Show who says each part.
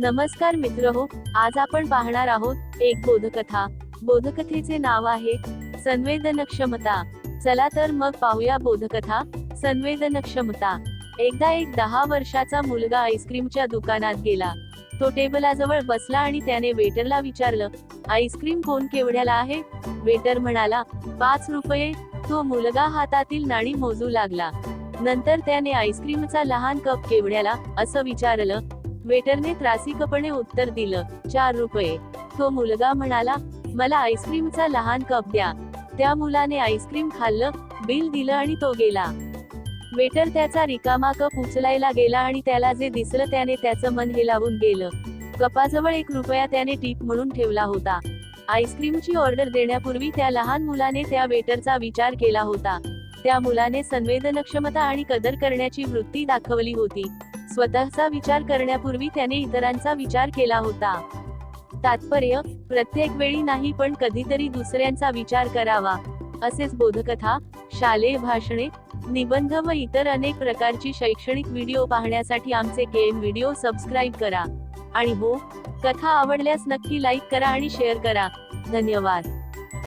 Speaker 1: नमस्कार मित्र हो आज आपण पाहणार आहोत एक बोधकथा. बोधकथेचे नाव आहे संवेदनक्षमता. चला तर मग पाहूया बोधकथा संवेदनक्षमता. एकदा एक दहा वर्षाचा मुलगा आईस्क्रीमच्या दुकानात गेला. तो टेबलाजवळ बसला आणि त्याने वेटरला विचारलं आईस्क्रीम कोण केवढ्याला आहे? वेटर म्हणाला पाच रुपये. तो मुलगा हातातील नाणी मोजू लागला. नंतर त्याने आईस्क्रीमचा लहान कप केवढ्याला? असं विचारलं वेटरने त्रासिकपणे उत्तर दिलं चार रुपये. तो मुलगा म्हणाला मला आईस्क्रीमचा लहान कप द्या. त्या मुलाने आईस्क्रीम खाल्लं बिल दिलं आणि तो गेला. वेटर त्याचा रिकामा कप उचलायला गेला आणि त्याला जे दिसलं त्याने त्याचं मन हेलावून गेलं. कपाजवळ एक रुपया त्याने टीप म्हणून ठेवला होता. आईस्क्रीमची ऑर्डर देण्यापूर्वी त्या लहान मुलाने त्या वेटरचा विचार केला होता. त्या मुलाने संवेदनक्षमता आणि कदर करण्याची वृत्ती दाखवली होती. स्वतःचा विचार करण्यापूर्वी त्याने इतरांचा विचार केला होता. तात्पर्य प्रत्येक वेळी नाही पण कधीतरी दुसऱ्यांचा विचार करावा. असेच बोधकथा शालेय भाषणे निबंध व इतर अनेक प्रकारची शैक्षणिक व्हिडिओ पाहण्यासाठी आमचे केएम व्हिडिओ सबस्क्राईब करा. आणि हो कथा आवडल्यास नक्की लाईक करा आणि शेअर करा. धन्यवाद.